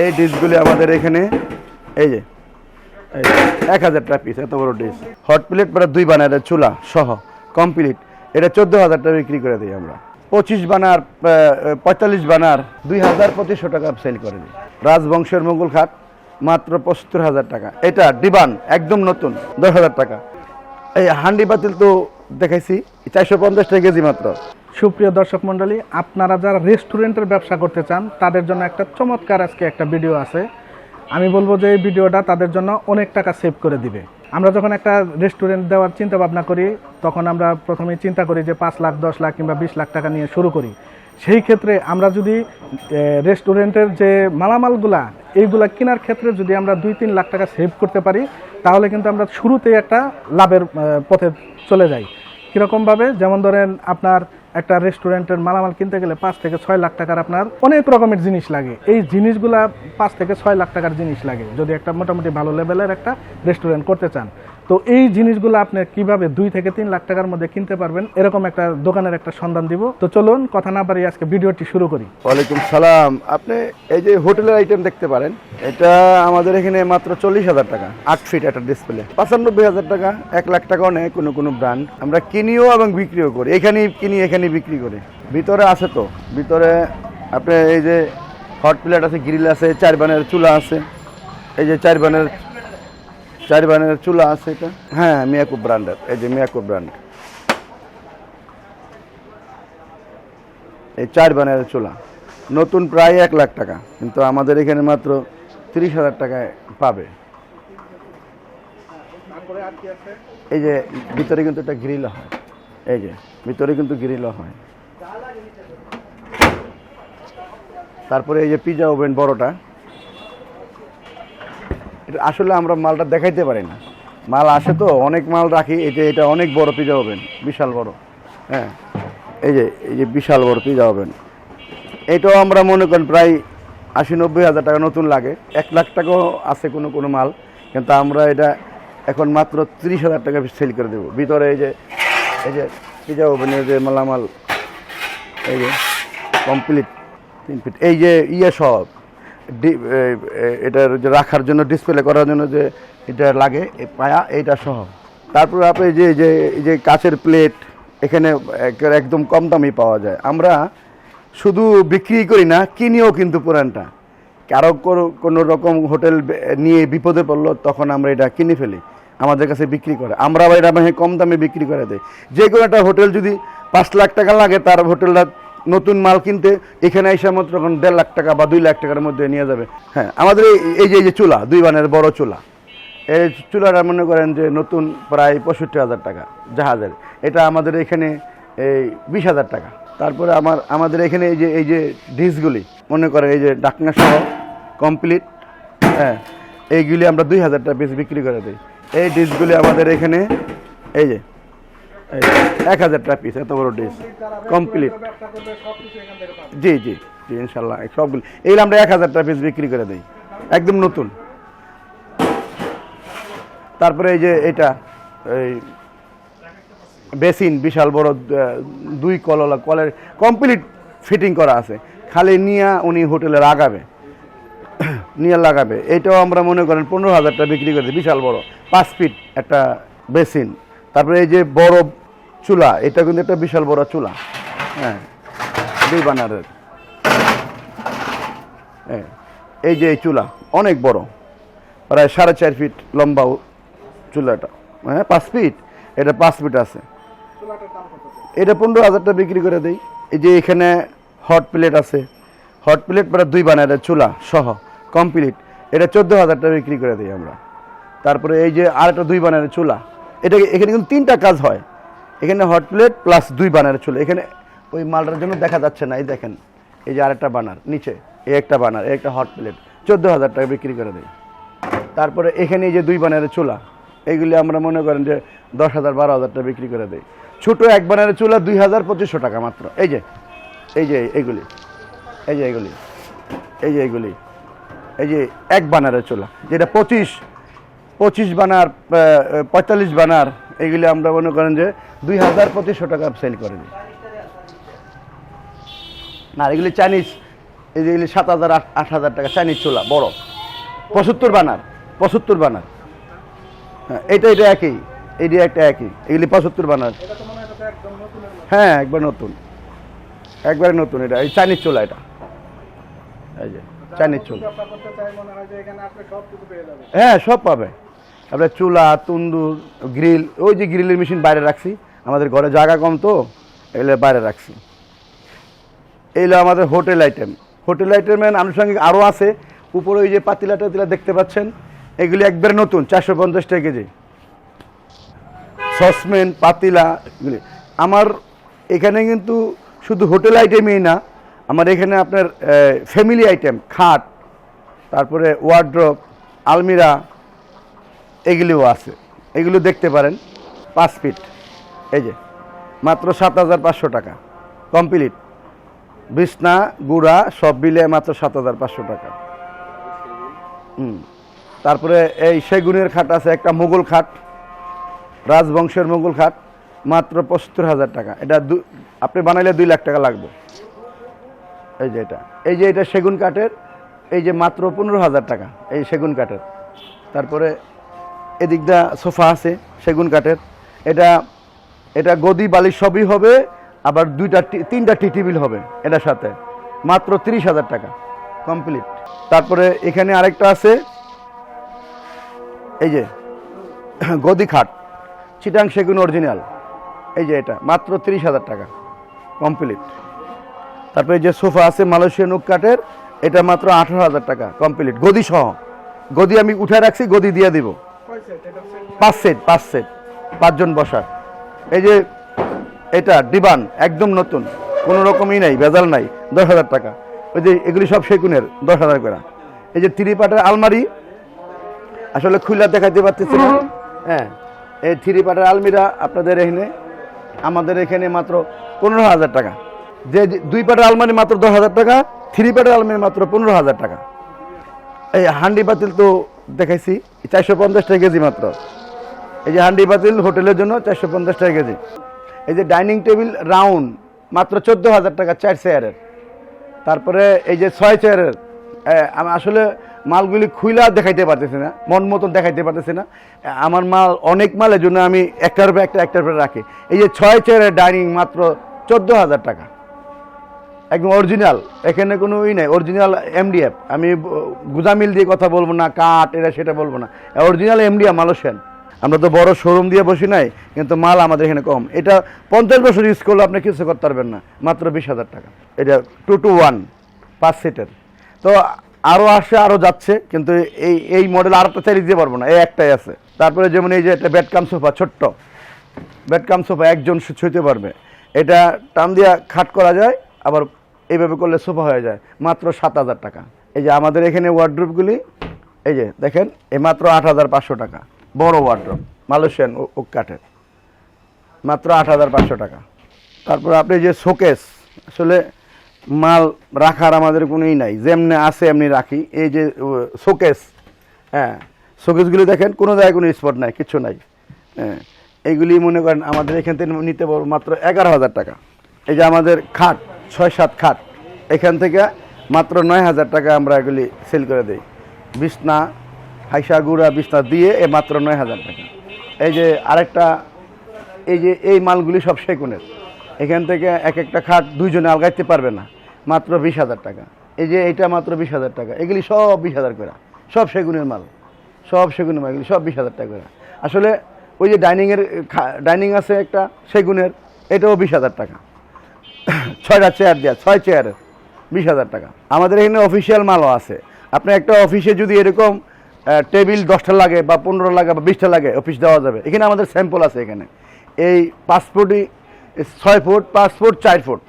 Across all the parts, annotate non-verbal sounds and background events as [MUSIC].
এই ডিশগুলি আমাদের এখানে, এই যে এক হাজার টাকা পিস এত বড় ডিশ হট প্লেট মানে দুই বানার চুলা সহ কমপ্লিট এটা চোদ্দ হাজার টাকা বিক্রি করে দিই আমরা। পঁচিশ বানার পঁয়তাল্লিশ বানার দুই হাজার পঁচিশশো টাকা সেল করে দিই। রাজবংশের মঙ্গল খাট, মাত্র পঁচাত্তর হাজার টাকা। এটা ডিবান, একদম নতুন, দশ হাজার টাকা। এই হান্ডি বাতিল তো দেখাইছি, চারশো পঞ্চাশ টাকা কেজি মাত্র। সুপ্রিয় দর্শক মণ্ডলী, আপনারা যারা রেস্টুরেন্টের ব্যবসা করতে চান, তাদের জন্য একটা চমৎকার আজকে একটা ভিডিও আছে। আমি বলব যে এই ভিডিওটা তাদের জন্য অনেক টাকা সেভ করে দিবে। আমরা যখন একটা রেস্টুরেন্ট দেওয়ার চিন্তা ভাবনা করি, তখন আমরা প্রথমে চিন্তা করি যে পাঁচ লাখ, দশ লাখ কিংবা বিশ লাখ টাকা নিয়ে শুরু করি। সেই ক্ষেত্রে আমরা যদি রেস্টুরেন্টের যে মালামালগুলা, এইগুলা কেনার ক্ষেত্রে যদি আমরা দুই তিন লাখ টাকা সেভ করতে পারি, তাহলে কিন্তু আমরা শুরুতেই একটা লাভের পথে চলে যাই। কীরকমভাবে? যেমন ধরেন আপনার একটা রেস্টুরেন্টের মালামাল কিনতে গেলে পাঁচ থেকে ছয় লাখ টাকার আপনার অনেক রকমের জিনিস লাগে। এই জিনিসগুলা পাঁচ থেকে ছয় লাখ টাকার জিনিস লাগে, যদি একটা মোটামুটি ভালো লেভেলের একটা রেস্টুরেন্ট করতে চান। তো এই জিনিসগুলো আপনি কীভাবে দুই থেকে তিন লাখ টাকার মধ্যে কিনতে পারবেন, এরকম একটা দোকানের একটা সন্ধান দিব। তো চলুন, কথা না বাড়িয়ে আজকে ভিডিওটি শুরু করি। ওয়ালাইকুম সালাম। আপনি এই যে হোটেলের আইটেম দেখতে পারেন, এটা আমাদের এখানে মাত্র চল্লিশ হাজার টাকা, আট ফিট একটা ডিসপ্লে পঁচানব্বই হাজার টাকা, এক লাখ টাকাও নেয় কোনো কোনো ব্র্যান্ড আমরা কিনিও এবং বিক্রিও করি, এখানেই কিনি, এখানেই বিক্রি করি। ভিতরে আছে তো, ভিতরে আপনি এই যে হট প্লেট আছে গ্রিল আছে, চার বানের চুলা আছে। এই যে চার বানের চার বানের চুলা আছে এটা? হ্যাঁ মিয়াকুব ব্র্যান্ডের, এই যে মিয়াকুব ব্র্যান্ড। এই চার বানের চুলা। নতুন প্রায় এক লাখ টাকা, কিন্তু আমাদের এখানে মাত্র তিরিশ হাজার টাকায় পাবে। এই যে, ভিতরে কিন্তু একটা গ্রিল হয়। এই যে, ভিতরে কিন্তু গ্রিল হয়। তারপরে এই যে পিজা ওভেন বড়টা। আসলে আমরা মালটা দেখাইতে পারি না। মাল আসে তো, অনেক মাল রাখি যে এটা অনেক বড় পিজা হবেন বিশাল বড়। হ্যাঁ এই যে এই যে বিশাল বড় পিজা হবেন এটাও আমরা মনে করেন প্রায় আশি নব্বই হাজার টাকা নতুন লাগে। এক লাখ টাকাও আছে কোনো কোনো মাল, কিন্তু আমরা এটা এখন মাত্র তিরিশ হাজার টাকা সেল করে দেবো। ভিতরে এই যে এই যে পিজা ওভেনের যে মালামাল, এই যে কমপ্লিট তিন ফিট এই যে ইয়ে সব এটার যে রাখার জন্য ডিসপ্লে করার জন্য যে এটা লাগে পায়া, এইটা সহ। তারপর আপনি যে যে, এই যে কাচের প্লেট এখানে একদম কম দামে পাওয়া যায়। আমরা শুধু বিক্রি করি না, কিনিও কিন্তু পুরানটা। কারও কোনো- রকম হোটেল নিয়ে বিপদে পড়ল, তখন আমরা এটা কিনে ফেলি, আমাদের কাছে বিক্রি করে। আমরা আবার এটা কম দামে বিক্রি করে দেয় যে কোনো একটা হোটেল যদি পাঁচ লাখ টাকা লাগে, তার হোটেলটা নতুন মাল কিনতে এখানে এসে মাত্র এখন দেড় লাখ টাকা বা দুই লাখ টাকার মধ্যে নিয়ে যাবে। হ্যাঁ আমাদের এই- যে এই যে চুলা দুই বানের বড় চুলা এই চুলাটা মনে করেন যে নতুন প্রায় পঁয়ষট্টি হাজার টাকা জাহাজের। এটা আমাদের এখানে এই বিশ হাজার টাকা। তারপরে আমার আমাদের এখানে এই যে এই যে ডিশগুলি মনে করেন এই যে ডাকনা সহ কমপ্লিট হ্যাঁ এইগুলি আমরা দুই হাজার টাকা পিস বিক্রি করে দিই। এই ডিশগুলি আমাদের এখানে এই যে, এক হাজার টাকা পিস এত বড় ডিশ কমপ্লিট জি জি জি ইনশাল্লাহ সবগুলি এইগুলো আমরা এক হাজার টাকা পিস বিক্রি করে দিই একদম নতুন। তারপরে এই যে এটা এই বেসিন বিশাল বড় দুই কললা কলের কমপ্লিট ফিটিং করা আছে। খালি নিয়া উনি হোটেলে লাগাবে নিয়ে লাগাবে। এটাও আমরা মনে করেন পনেরো হাজারটা বিক্রি করে দিই, বিশাল বড় পাঁচ ফিট একটা বেসিন। তারপরে এই যে বড় চুলা এটা কিন্তু একটা বিশাল বড় চুলা। হ্যাঁ দুই বানারের। হ্যাঁ, এই যে এই চুলা অনেক বড়। প্রায় সাড়ে চার ফিট লম্বা চুলাটা। হ্যাঁ পাঁচ ফিট? এটা পাঁচ ফিট আছে। এটা পনেরো হাজারটা বিক্রি করে দেই। এই যে এখানে হট প্লেট আছে। হট প্লেট প্রায় দুই বানারের চুলা সহ কমপ্লিট। এটা চোদ্দ হাজারটা বিক্রি করে দিই আমরা। তারপরে এই যে আরেকটা দুই বানারের চুলা। এটা এখানে কিন্তু তিনটা কাজ হয়। এখানে হট প্লেট প্লাস দুই বানারের চুলা। এখানে ওই মালটার জন্য দেখা যাচ্ছে না, এই দেখেন। এই যে আরেকটা বানার নিচে। এই একটা বানার এই একটা হট প্লেট চোদ্দ হাজার টাকা বিক্রি করে দেয়। তারপরে এখানে এই যে দুই বানারের চুলা এইগুলি আমরা মনে করেন যে দশ হাজার বারো হাজার টাকা বিক্রি করে দেয়। ছোটো এক বানারের চুলা দুই হাজার পঁচিশশো টাকা মাত্র। এই যে এই যে এইগুলি এই যে এইগুলি এই যে এইগুলি এই যে এক বানারের চুলা, যেটা পঁচিশ পঁচিশ বানার পঁয়তাল্লিশ বানার এইগুলি আমরা মনে করেন যে দুই হাজার পঁচিশশো টাকা সেল করে দিই। না এগুলি চাইনিজ এগুলি সাত হাজার আট হাজার টাকা চাইনিজ চোলা বড়। পঁচাত্তর বানার পঁচাত্তর বানার। হ্যাঁ এটা এটা একই এইটা একটা একই এগুলি পঁচাত্তর বানার। এটা হয় এটা একবার নতুন। একবারে নতুন এটা এই চাইনিজ চোলা এটা। এই যে চাইনিজ চুলা। হ্যাঁ সব পাবে। আপনার চুলা, তন্দুর গ্রিল ওই যে গ্রিলের মেশিন বাইরে রাখছি। আমাদের ঘরে জায়গা কম তো, এগুলো বাইরে রাখছি। এইগুলো আমাদের হোটেল আইটেম হোটেল আইটেমের আনুষঙ্গিক আরও আছে। উপরে ওই যে পাতিলা টাতিলা দেখতে পাচ্ছেন, এগুলি একবারে নতুন, চারশো পঞ্চাশ টাকা কেজি। সসম্যান, পাতিলা, এগুলি। আমার এখানে কিন্তু শুধু হোটেল আইটেমই না, আমার এখানে আপনার ফ্যামিলি আইটেম খাট, তারপরে ওয়ার্ড্রপ আলমিরা এগুলিও আছে। এগুলো দেখতে পারেন, পাঁচ ফিট। এই যে, মাত্র সাত হাজার পাঁচশো টাকা। কমপ্লিট। বিছনা, গুড়া, সব বিলে মাত্র সাত হাজার পাঁচশো টাকা। হুম। তারপরে এই সেগুনের খাট আছে, একটা মুঘল খাট। রাজবংশের মুঘল খাট, মাত্র পঁচাত্তর হাজার টাকা। এটা দু, আপনি বানাইলে দুই লাখ টাকা লাগবে। এই যে এটা। এই যে এটা সেগুন কাঠের, এই যে মাত্র পনেরো হাজার টাকা, এই সেগুন কাঠের। তারপরে এদিকটা সোফা আছে, সেগুন কাঠের। এটা এটা গদি বালিশ সবই হবে, আবার দুইটা তিনটা টি টেবিল হবে এটার সাথে। মাত্র তিরিশ হাজার টাকা, কমপ্লিট। তারপরে এখানে আরেকটা আছে, এই যে, গদি খাট, চিটাং সেগুন অরিজিনাল। এই যে এটা, মাত্র তিরিশ হাজার টাকা, কমপ্লিট। তারপরে যে সোফা আছে মালয়েশিয়ান উক কাঠের, এটা মাত্র আঠারো হাজার টাকা, কমপ্লিট। গদি সহ, গদি আমি উঠে রাখছি, গদি দিয়ে দিব। পাঁচ সেট পাঁচ সেট, পাঁচজন বসার। এই যে এটা ডিবান, একদম নতুন, কোনো রকমই নাই, ভেজাল নাই, দশ হাজার টাকা। ওই যে এগুলি সব সেগুনের, দশ হাজার করে। এই যে থ্রি পাটের আলমারি, আসলে খুলে দেখাতে পারতেছি না। হ্যাঁ এই থ্রি পাটের আলমিরা আপনাদের এখানে, আমাদের এখানে মাত্র পনেরো হাজার টাকা। যে দুই পাটের আলমারি মাত্র দশ হাজার টাকা, থ্রি পাটের আলমারি মাত্র পনেরো হাজার টাকা। এই হান্ডি পাতিল তো দেখাইছি, চারশো পঞ্চাশ টাকা কেজি মাত্র। এই যে হান্ডি পাতিল হোটেলের জন্য চারশো পঞ্চাশ টাকা কেজি। এই যে ডাইনিং টেবিল রাউন্ড, মাত্র চোদ্দ হাজার টাকা, চার চেয়ারের। তারপরে এই যে ছয় চেয়ারের আমি আসলে মালগুলি খুইলা দেখাইতে পারতেছি না, মন মতন দেখাইতে পারতেছি না। আমার মাল, অনেক মালের জন্য আমি একটার উপরে একটা, একটার উপরে রাখি। এই যে ছয় চেয়ারের ডাইনিং মাত্র চোদ্দ হাজার টাকা। একদম অরিজিনাল এখানে কোনো ই নেই অরিজিনাল এমডিএফ আমি গুজামিল দিয়ে কথা বলব না, কাঠ এটা সেটা বলব না। Original MDF Malaysian. আমরা তো বড় শোরুম দিয়ে বসি নাই, কিন্তু মাল আমাদের এখানে কম। এটা পঞ্চাশ বছর ইউজ করলে আপনি কিছু করতে পারবেন না, মাত্র বিশ হাজার টাকা। এটা টু টু ওয়ান পাঁচ সিটের তো আরও আসে আরও যাচ্ছে, কিন্তু এই এই মডেল আর একটা চালিয়ে দিতে পারব না, এই একটাই আছে। তারপরে যেমন এই যে একটা বেডকাম সোফা ছোট্ট। বেডকাম সোফা একজন শুইতে পারবে। এটা টান দিয়া খাট করা যায়, আবার এইভাবে করলে সোফা হয়ে যায়। মাত্র সাত হাজার টাকা। এই যে আমাদের এখানে ওয়ার্ড্রোপগুলি এই যে দেখেন, এই মাত্র আট হাজার পাঁচশো টাকা। বড় ওয়ার্ড্রোপ মালয়েশিয়ান ওক কাঠের। মাত্র আট হাজার পাঁচশো টাকা। তারপর আপনি যে শোকেস আসলে মাল রাখার আমাদের কোনোই নাই। যেমনি আছে, এমনি রাখি। এই যে শোকেস হ্যাঁ শোকেসগুলি দেখেন, কোনো জায়গায় কোনো স্পট নাই, কিছু নাই। হ্যাঁ এইগুলি মনে করেন আমাদের এখান থেকে নিতে পারব মাত্র এগারো হাজার টাকা। এই যে আমাদের খাট, ছয় সাত খাট। এখান থেকে মাত্র নয় হাজার টাকা আমরা এগুলি সেল করে দিই। বিছনা, হাইসা গুঁড়া বিছনা দিয়ে এ মাত্র নয় হাজার টাকা। এই যে আরেকটা, এই যে এই মালগুলি সব সেগুনের এখান থেকে এক একটা খাট দুইজনে আলগাইতে পারবে না। মাত্র বিশ হাজার টাকা। এই যে এইটা মাত্র বিশ হাজার টাকা। এগুলি সব বিশ হাজার করে। সব সেগুনের মাল। সব সেগুনের মাল। এগুলি সব বিশ হাজার টাকা করে। আসলে ওই যে ডাইনিংয়ের ডাইনিং আছে একটা সেগুনের এটাও বিশ হাজার টাকা। ছয়টা চেয়ার দেওয়া ছয় চেয়ারের বিশ হাজার টাকা। আমাদের এখানে অফিসিয়াল মালও আছে। আপনি একটা অফিসে যদি এরকম টেবিল দশটা লাগে বা পনেরো লাগে বা বিশটা লাগে অফিস দেওয়া যাবে। এখানে আমাদের স্যাম্পল আছে এখানে। এই পাসপোর্টই ছয় ফুট পাসপোর্ট চার ফুট।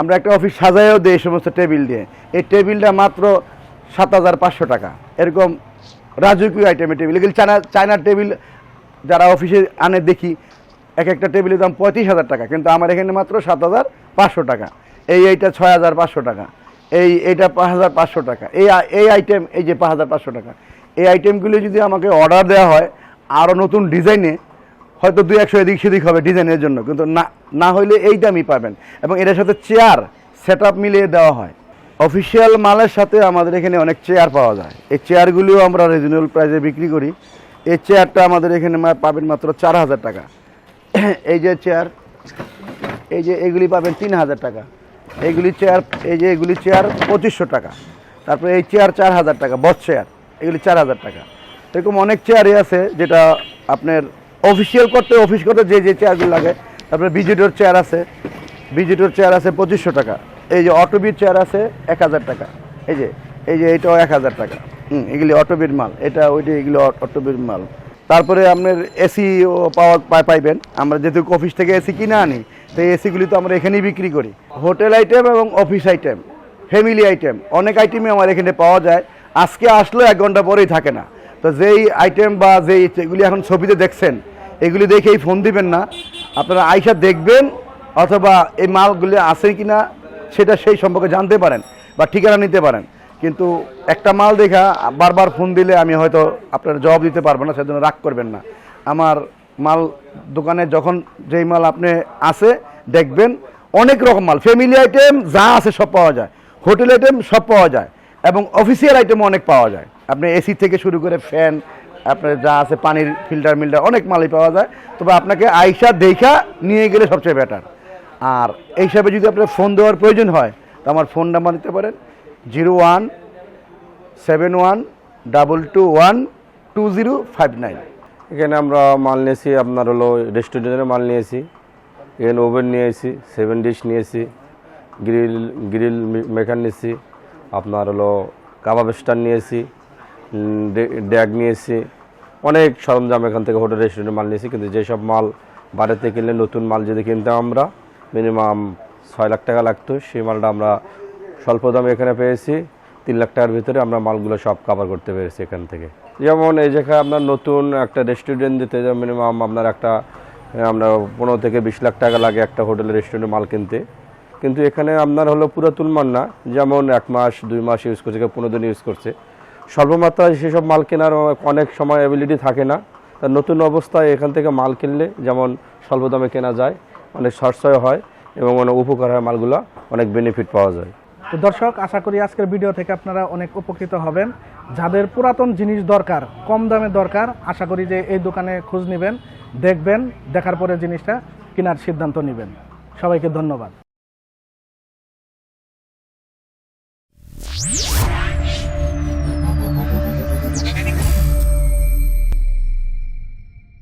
আমরা একটা অফিস সাজাইও দিই এই সমস্ত টেবিল দিয়ে। এই টেবিলটা মাত্র সাত হাজার পাঁচশো টাকা। এরকম রাজকীয় আইটেমের টেবিল এগুলি চায়না চায়নার টেবিল যারা অফিসে আনে দেখি, এক একটা টেবিলের দাম পঁয়ত্রিশ হাজার টাকা। কিন্তু আমার এখানে মাত্র সাত হাজার পাঁচশো টাকা। এই এইটা ছয় হাজার পাঁচশো টাকা, এই এইটা পাঁচ হাজার পাঁচশো টাকা, এই এই আইটেম এই যে পাঁচ হাজার পাঁচশো টাকা, এই আইটেমগুলি যদি আমাকে অর্ডার দেওয়া হয় আরও নতুন ডিজাইনে হয়তো দুই একশো এদিক সেদিক হবে ডিজাইনের জন্য, কিন্তু না না হইলে এই দামই পাবেন। এবং এটার সাথে চেয়ার সেট আপ মিলিয়ে দেওয়া হয়। অফিসিয়াল মালের সাথে আমাদের এখানে অনেক চেয়ার পাওয়া যায়। এই চেয়ারগুলিও আমরা রিজনেবল প্রাইসে বিক্রি করি। এই চেয়ারটা আমাদের এখানে পাবেন মাত্র চার হাজার টাকা। [CLEARS THROAT] এই যে চেয়ার এই যে এগুলি পাবেন তিন হাজার টাকা। এইগুলি চেয়ার এই যে এগুলি চেয়ার পঁচিশশো টাকা। তারপরে এই চেয়ার চার হাজার টাকা বস চেয়ার এগুলি চার হাজার টাকা। এরকম অনেক চেয়ারই আছে যেটা আপনার অফিসিয়াল করতে অফিস করতে যে যে চেয়ারগুলো লাগে। তারপরে বিজেটোর চেয়ার আছে বিজেটোর চেয়ার আছে পঁচিশশো টাকা। এই যে অটোবির চেয়ার আছে এক হাজার টাকা। এই যে এই যে এইটাও এক হাজার টাকা। হুম, এগুলি অটোবির মাল। এটা ওইটি এগুলো অটোবির মাল। তারপরে আপনার এসি পাওয়া পাইবেন। আমরা যেহেতু অফিস থেকে এসি কিনে আনি তো এসিগুলি তো আমরা এখানেই বিক্রি করি। হোটেল আইটেম এবং অফিস আইটেম ফ্যামিলি আইটেম অনেক আইটেমই আমার এখানে পাওয়া যায়। আজকে আসলেও এক ঘণ্টা পরেই থাকে না। তো যেই আইটেম বা যেই যেগুলি এখন ছবিতে দেখছেন, এগুলি দেখেই ফোন দিবেন না। আপনারা আইসা দেখবেন, অথবা এই মালগুলি আছে কি না সেটা সেই সম্পর্কে জানতে পারেন বা ঠিকানা নিতে পারেন। কিন্তু একটা মাল দেখা, বারবার ফোন দিলে আমি হয়তো আপনার জবাব দিতে পারব না, সেজন্য রাগ করবেন না। আমার মাল দোকানে যখন যেই মাল আপনি আছে, দেখবেন অনেক রকম মাল ফ্যামিলি আইটেম যা আছে সব পাওয়া যায় হোটেল আইটেম সব পাওয়া যায়, এবং অফিসিয়াল আইটেমও অনেক পাওয়া যায়। আপনি এসি থেকে শুরু করে ফ্যান আপনার যা আছে পানির ফিল্টার মিল্টার, অনেক মালই পাওয়া যায়। তবে আপনাকে আইসা দেখা নিয়ে গেলে সবচেয়ে বেটার আর এই হিসাবে যদি আপনার ফোন দেওয়ার প্রয়োজন হয়, তো আমার ফোন নাম্বার নিতে পারেন। Zero one seven one double two one two zero five nine. এখানে আমরা মাল নিয়েছি, আপনার হলো রেস্টুরেন্টের মাল নিয়েছি, এখানে ওভেন নিয়েছি, সেভেন ডিশ নিয়েছি, গ্রিল গ্রিল মেকার নিয়েছি, আপনার হলো কাবাব স্টার নিয়েছি ড্যাগ নিয়েছি, অনেক সরঞ্জাম এখান থেকে হোটেল, রেস্টুরেন্টের মাল নিয়েছি, কিন্তু যেসব মাল বাইরেতে কিনলে নতুন মাল যদি কিনতাম আমরা, মিনিমাম ছয় লাখ টাকা লাগতো, সেই মালটা আমরা স্বল্প দামে এখানে পেয়েছি। তিন লাখ টাকার ভিতরে আমরা মালগুলো সব কাভার করতে পেরেছি এখান থেকে। যেমন এই জায়গায় আপনার নতুন একটা রেস্টুরেন্ট দিতে মিনিমাম আপনার একটা আমরা পনেরো থেকে বিশ লাখ টাকা লাগে একটা হোটেল রেস্টুরেন্টে মাল কিনতে। কিন্তু এখানে আপনার হলো পুরাতন মাল না, যেমন এক মাস, দুই মাস ইউজ করছে, কেউ পনেরো দিন ইউজ করছে। স্বল্পমাত্রায় সেসব মাল কেনার অনেক সময় অ্যাবিলিটি থাকে না। তা নতুন অবস্থায় এখান থেকে মাল কিনলে যেমন স্বল্প দামে কেনা যায়, অনেক সাশ্রয় হয় এবং অনেক উপকার হয় মালগুলো, অনেক বেনিফিট পাওয়া যায়। তো দর্শক, আশা করি আজকের ভিডিও থেকে আপনারা অনেক উপকৃত হবেন। যাদের পুরাতন জিনিস দরকার, কম দামে দরকার, আশা করি যে এই দোকানে খোঁজ নেবেন, দেখবেন, দেখার পরে জিনিসটা কেনার সিদ্ধান্ত নেবেন। সবাইকে ধন্যবাদ।